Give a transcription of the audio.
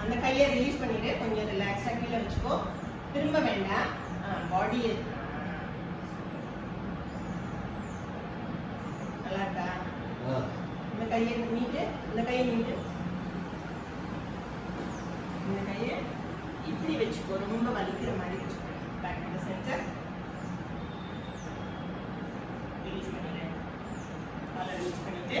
அந்த கையை ரிலீஸ் பண்ணிட்டு கொஞ்சம் ரிலாக்ஸாக கீழே வச்சுக்கோ. திரும்ப வேண்டாம். பாடி நல்லா இருக்கா? இந்த கையை நீட்டு இந்த கையை நீட்டு. இந்த கையை இப்படி வச்சுக்கோ. ரொம்ப வலிக்கிற மாதிரி வச்சுக்கோ. பேக் டு சென்டர் ரிலீஸ் பண்ணிடு. காலை ரிலீஸ் பண்ணிட்டு